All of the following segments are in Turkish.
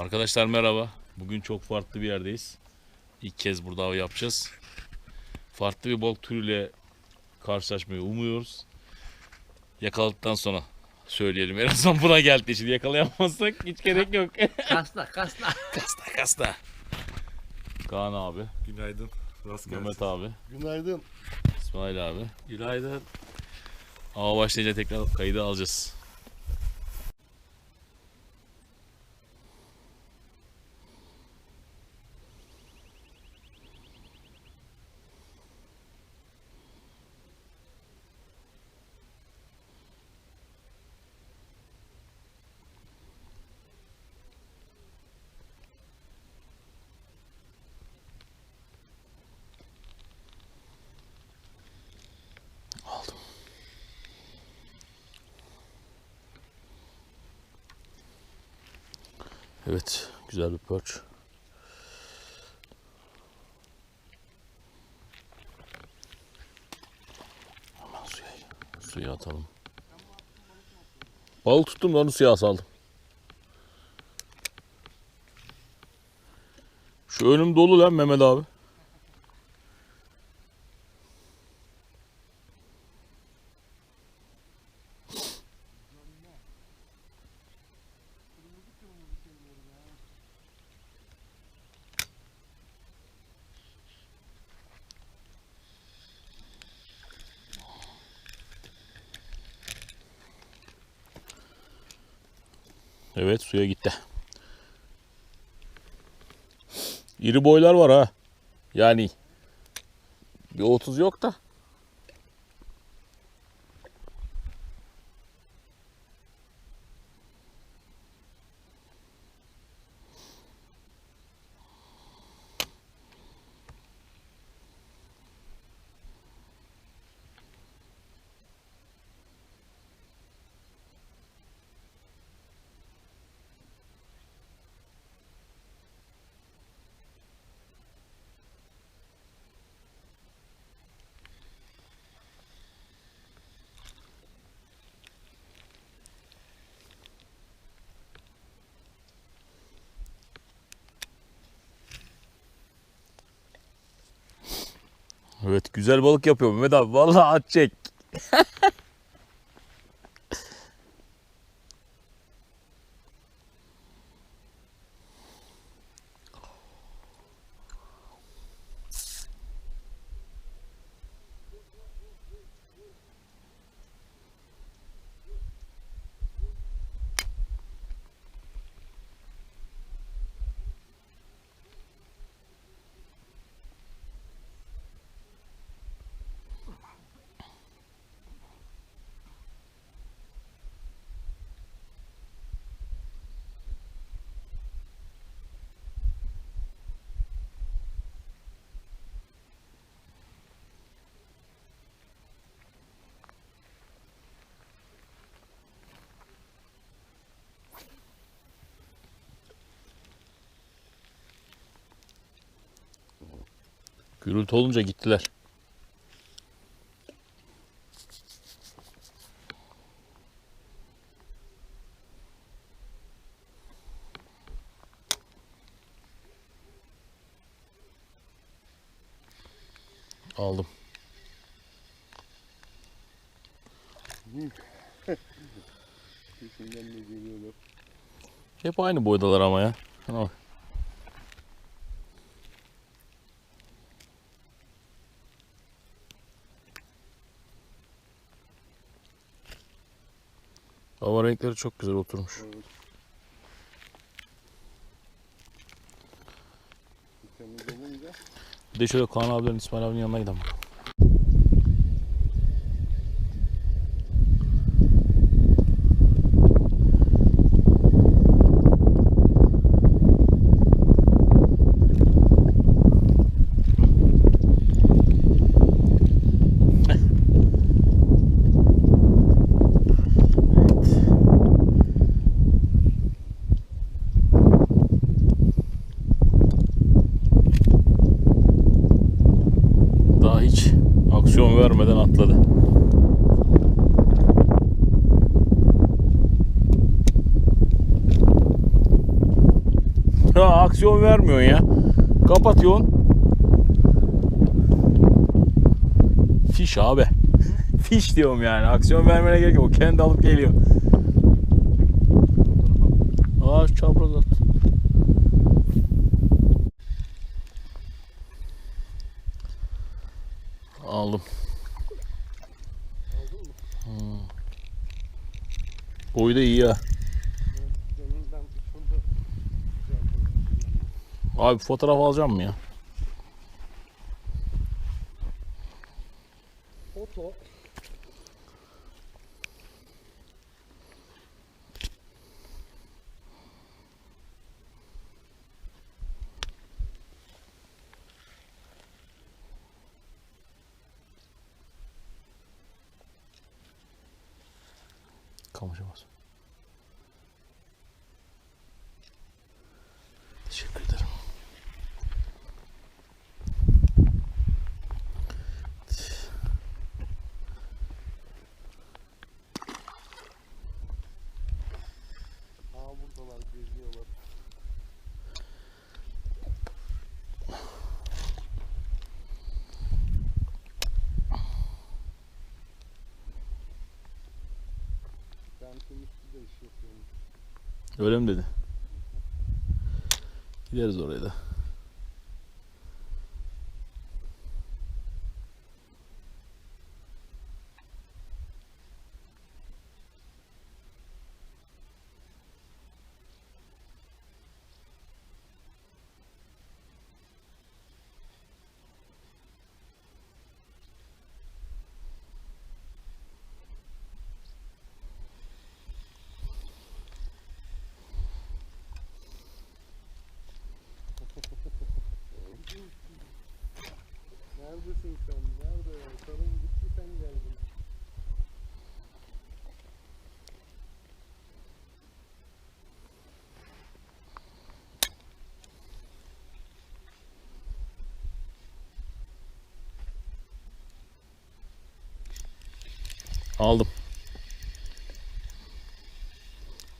Arkadaşlar merhaba. Bugün çok farklı bir yerdeyiz. İlk kez burada av yapacağız. Farklı bir balık türüyle karşılaşmayı umuyoruz. Yakaladıktan sonra söyleyelim. En azından buna geldi. Şimdi yakalayamazsak hiç gerek yok. Kasla kasla. kasta kasta. Kaan abi, Günaydın. Rast. Mehmet abi, Günaydın. İsmail abi. Günaydın. Ava başlayınca tekrar kaydı alacağız. Evet, güzel bir perch. Hemen suya, suya atalım. Balık tuttum da onu suya saldım. Şu önüm dolu lan Mehmet abi. Evet suya gitti. İri boylar var ha. Yani bir 30 yok da. Evet güzel balık yapıyor Mehmet abi. Vallahi at çek. Gürültü olunca gittiler. Aldım. Hep aynı boydalar ama ya. Şuna Hava renkleri çok güzel oturmuş. Olunca Bir de şöyle Kaan abilerin İsmail abinin yanına gidelim. Daha hiç aksiyon vermeden atladı. Ya aksiyon vermiyorsun ya. Kapatıyorsun. Fiş abi. Fiş diyorum yani. Aksiyon vermene gerek yok. O kendi alıp geliyor. Aa çapraz at. Aldım. Aldın mı? Hmm. Boyu da iyi boyamışım. Abi fotoğraf alacağım mı ya? Teşekkür ederim. Aa buradalar geziyorlar. Kentin üstü de iş yapıyormuş. Öyle mi dedi? Gideriz oraya da. Sen? Nerede? Karın gitti sen geldin. Aldım.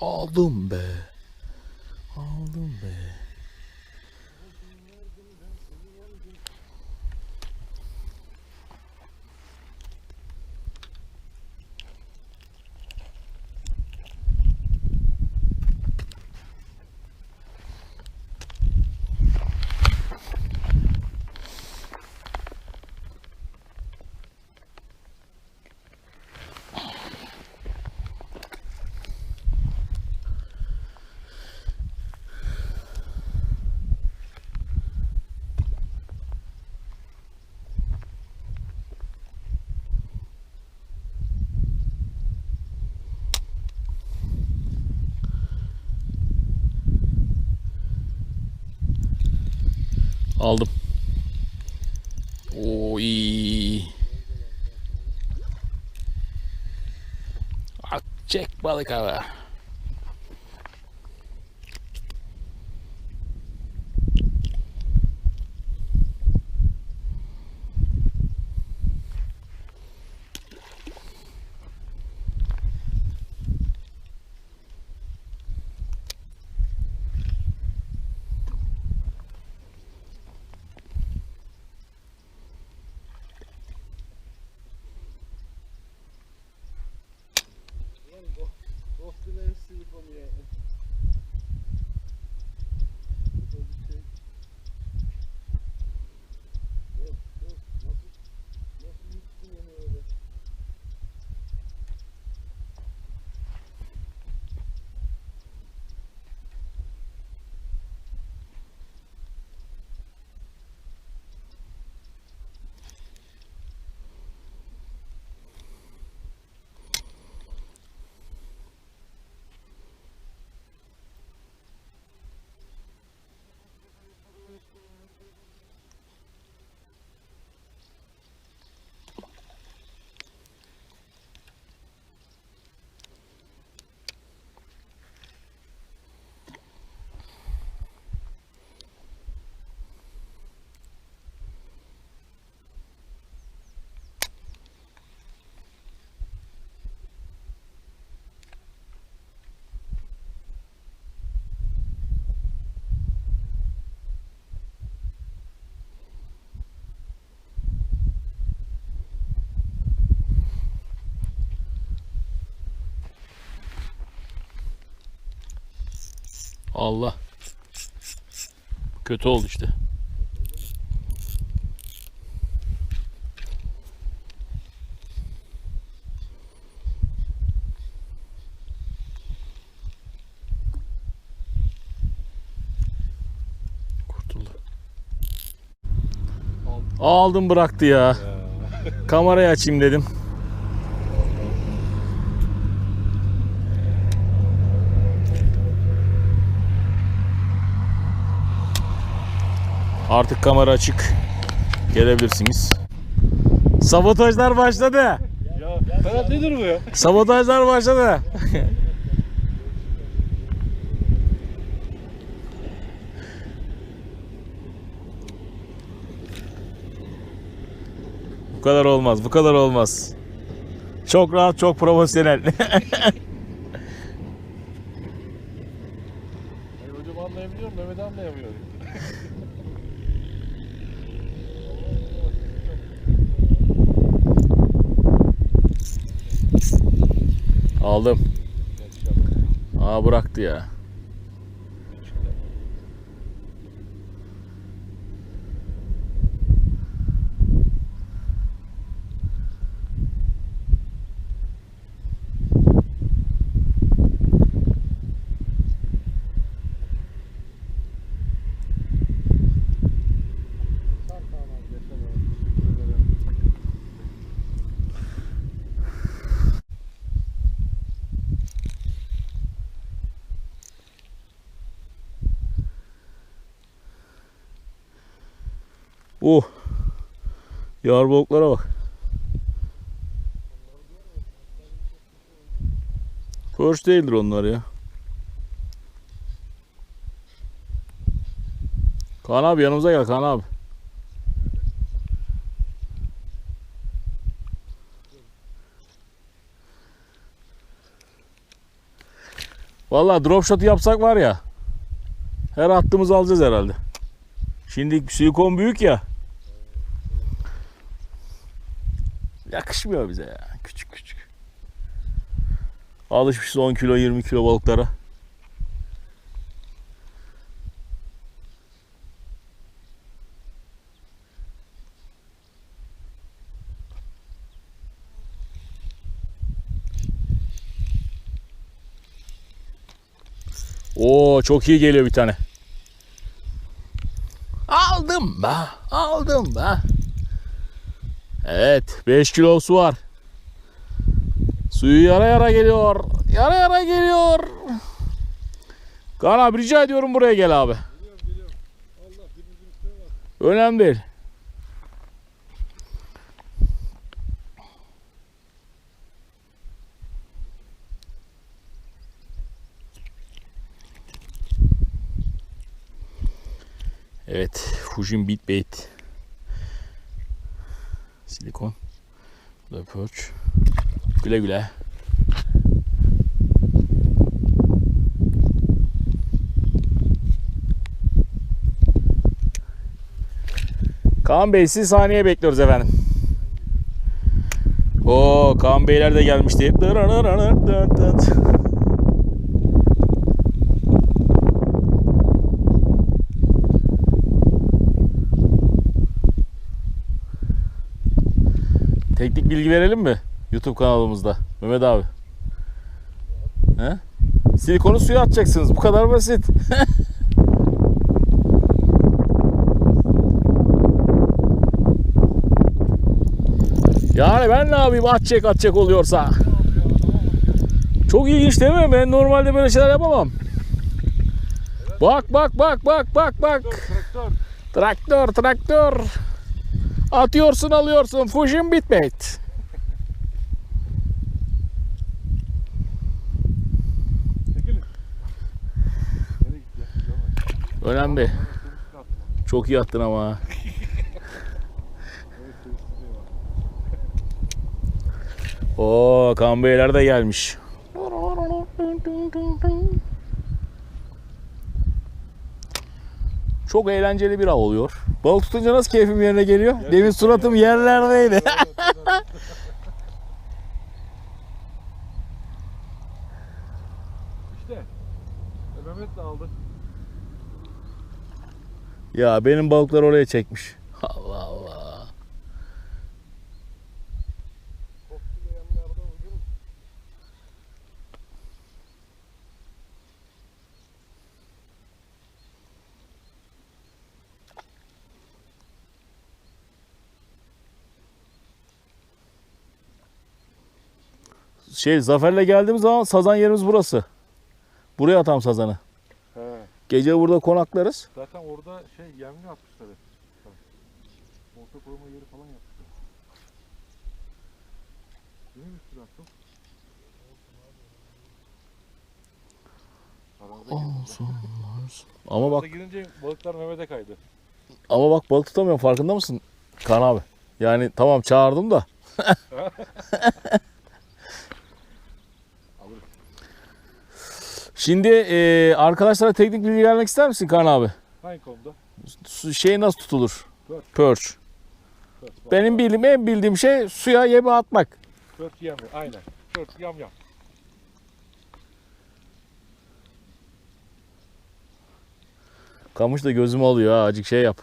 Aldım be. Aldım be. Aldım. İyi. Ak çek balık Oculus, see from here. Allah. Kötü oldu işte. Kurtuldu. Aldım bıraktı ya. Kamerayı açayım dedim. Artık kamera açık. Gelebilirsiniz. Sabotajlar başladı. Ferhat nedir bu ya? Sabotajlar başladı. bu kadar olmaz. Bu kadar olmaz. Çok rahat, çok profesyonel. Ben hocam anlayabiliyorum Mehmet anlayamıyor. Aldım. Aa bıraktı ya. Uh. Yarboklara bak. Perch değildir onlar ya. Kaan abi yanımıza gel Kaan abi. Vallahi drop shot yapsak var ya. Her attığımızı alacağız herhalde. Şimdi silikon büyük ya. Yakışmıyor bize ya. Küçük küçük. Alışmışız 10 kilo 20 kilo balıklara. Oo çok iyi geliyor bir tane. Aldım be. Aldım be. Evet 5 kilosu var. Suyu yara yara geliyor. Yara yara geliyor. Kaan abi rica ediyorum buraya gel abi. Önemli değil. Evet, Fujin Beat Bait. Silikon. Bu da perch. Güle güle. Kaan Bey sizi sahneye bekliyoruz efendim. Oo Kaan Beyler de gelmişti. Teknik bilgi verelim mi? YouTube kanalımızda. Mehmet abi. He? Silikonu suya atacaksınız. Bu kadar basit. yani ben ne yapayım atacak atacak oluyorsa. Çok ilginç değil mi? Ben normalde böyle şeyler yapamam. Bak bak bak bak bak bak. Traktör. Traktör traktör. Atıyorsun alıyorsun. Fujin? Görmedim. Önemli. Çok iyi attın ama. Oo Kaan Beyler de gelmiş. Çok eğlenceli bir av oluyor. Balık tutunca nasıl keyfim yerine geliyor? Demin suratım yerlerdeydi. İşte. E Mehmet da aldı. Ya benim balıklar oraya çekmiş. Allah Allah. Şey Zafer'le geldiğimiz zaman sazan yerimiz burası. Buraya atam sazanı. He. Gece burada konaklarız. Zaten orada şey yemli atmışlar hep. Orta koyma yeri falan yapmışlar. Değil mi üstüne çok? Ama bak Aranıza girince balıklar Mehmet'e kaydı. ama bak balık tutamıyorum farkında mısın? Kan abi. Yani tamam çağırdım da. Şimdi e, arkadaşlara teknik bilgi vermek ister misin Kan abi? Hangi konuda? Su- Şey nasıl tutulur? Perch. Perch. Benim bildiğim en bildiğim şey suya yeme atmak. Pört yem aynen. Pört yam yam. Kamış da gözümü alıyor ha acık şey yap.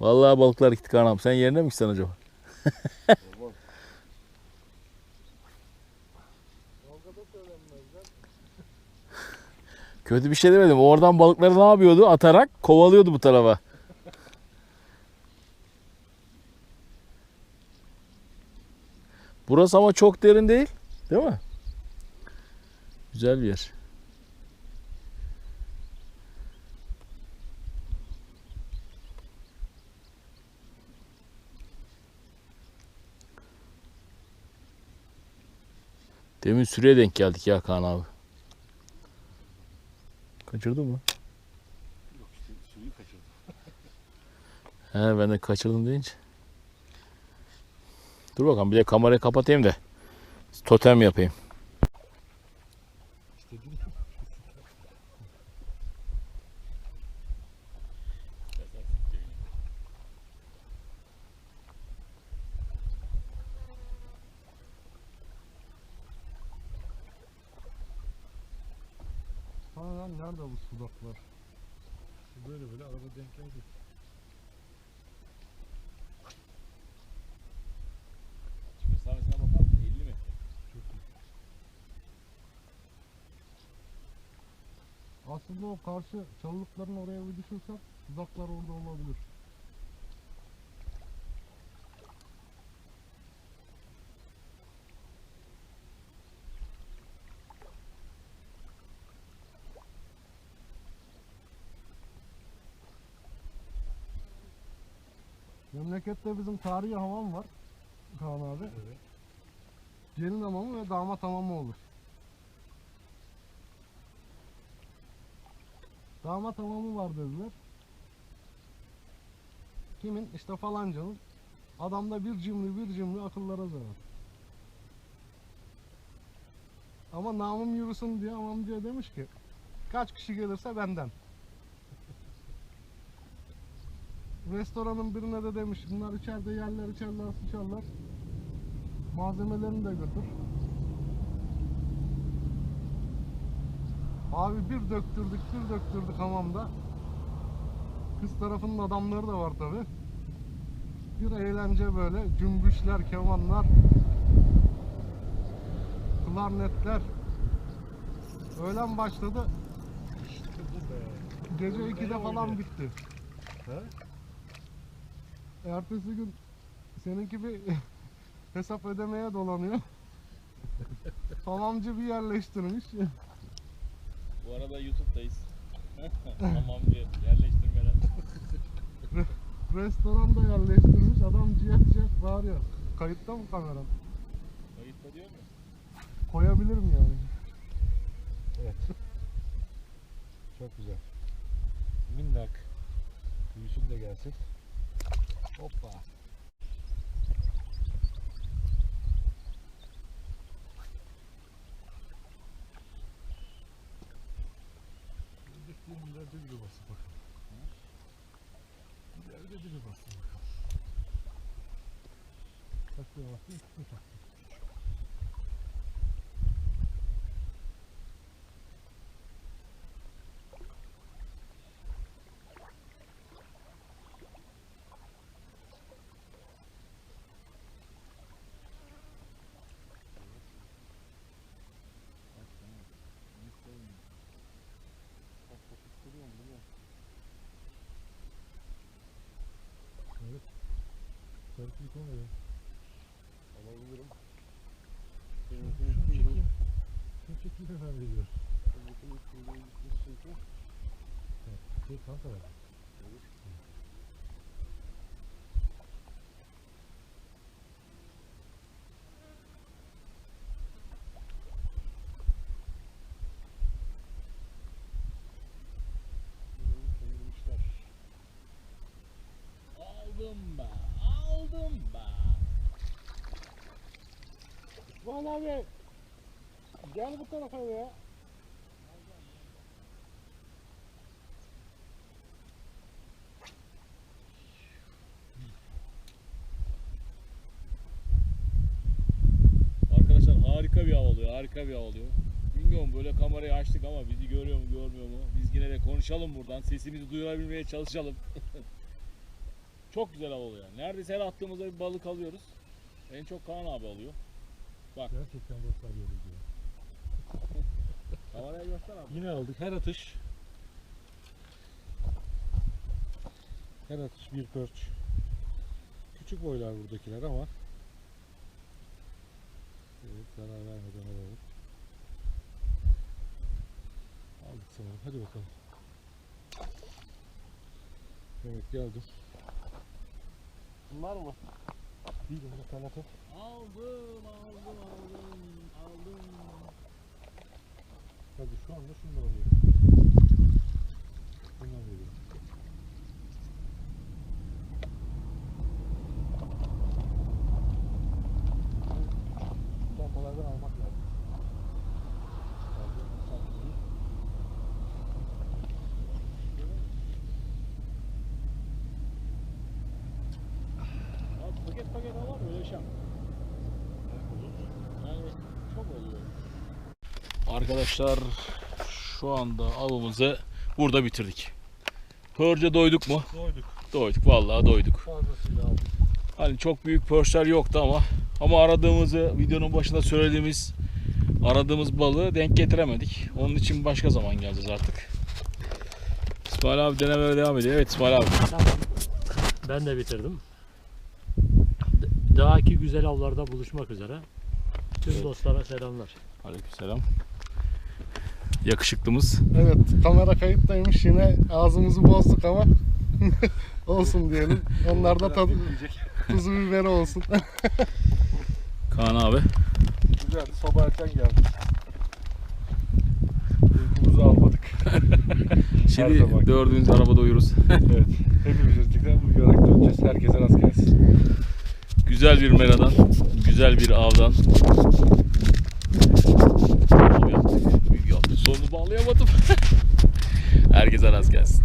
Vallahi balıklar gitti kanam. Sen yerine mi gitsen acaba? Kötü bir şey demedim. Oradan balıkları ne yapıyordu? Atarak kovalıyordu bu tarafa. Burası ama çok derin değil. Değil mi? Güzel bir yer. Demin süreye denk geldik ya Kaan abi. Kaçırdın mı? Yok işte suyu kaçırdım. He ben de kaçırdım deyince. Dur bakalım bir de kamerayı kapatayım da totem yapayım. İstediğin Ha lan nerede bu sudaklar? Böyle böyle arada denk geldi. Mesafesine bakar mısın? 50 mi? Aslında o karşı çalılıkların oraya bir düşünsek sudaklar orada olabilir. Memlekette bizim tarihi hamam var. Kaan abi. Evet. Gelin hamamı ve damat hamamı olur. Damat hamamı var dediler. Kimin? İşte falancanın. Adamda bir cimri bir cimri akıllara zarar. Ama namım yürüsün diye hamamcıya demiş ki kaç kişi gelirse benden. Restoranın birine de demiş bunlar içeride yerler içerler sıçarlar. Malzemelerini de götür. Abi bir döktürdük bir döktürdük hamamda. Kız tarafının adamları da var tabi. Bir eğlence böyle cümbüşler, kemanlar, klarnetler. Öğlen başladı. İşte bu be. Gece Oğlum 2'de ne falan bitti. He? Ertesi gün seninki bir hesap ödemeye dolanıyor. Hamamcı bir yerleştirmiş. Arada YouTube'dayız. Hamamcı yerleştirmeler. Restoranda yerleştirmiş. Adam ciğer ciğer bağırıyor. Kayıtta mı kameram? Kayıtta diyor mu? Koyabilirim yani. Evet. Çok güzel. Minnak. Büyüsün de gelsin. Hoppa. Düştüğüm ileride bir basın bakalım. İleride bir basın bakalım. Takıyor Yıkamıyor. Alabilirim. Şunu çekeyim. Şunu çekeyim hemen veriyor. Şey kanka ver. Aldım be. Be. Valla abi. Gel bu tarafa ya. Arkadaşlar harika bir av oluyor. Harika bir av oluyor. Bilmiyorum böyle kamerayı açtık ama bizi görüyor mu görmüyor mu? Biz yine de konuşalım buradan. Sesimizi duyurabilmeye çalışalım. çok güzel av oluyor. Neredeyse her attığımızda bir balık alıyoruz. En çok Kaan abi alıyor. Gerçekten dostlar yorucu. Kameraya göster abi. Yine aldık her atış. Her atış bir perç. Küçük boylar buradakiler ama Evet zarar vermeden alalım. Aldık sanırım. Hadi bakalım. Evet geldim. Bunlar mı? Bir de kanatı. Aldım, aldım, aldım, aldım. Hadi şu anda şundan alıyorum. Bundan veriyorum. Pompalardan almak lazım. Abi paket paket var böyle şey. Yani çok oluyor. Arkadaşlar şu anda avımızı burada bitirdik. Pörce doyduk mu? Doyduk. Doyduk vallahi doyduk. Fazlasıyla aldık. Hani çok büyük pörçler yoktu ama ama aradığımızı videonun başında söylediğimiz aradığımız balığı denk getiremedik. Onun için başka zaman geleceğiz artık. İsmail abi denemeye devam ediyor. Evet İsmail abi. Tamam. Ben de bitirdim. D- Dahaki güzel avlarda buluşmak üzere. Tüm Evet. dostlara selamlar. Aleykümselam. Yakışıklımız. Evet kamera kayıttaymış yine ağzımızı bozduk ama olsun diyelim. Onlar da tadı, tuzu biberi olsun. Kaan abi. Güzeldi. Sabah erken geldik. Uykumuzu almadık. Şimdi dördüncü arabada uyuruz. evet. Hepimiz birlikte uyuyarak döneceğiz. Herkese rast gelsin. güzel bir meradan, güzel bir avdan. Büyük yaptık. Sonunu bağlayamadım. Herkese rast gelsin.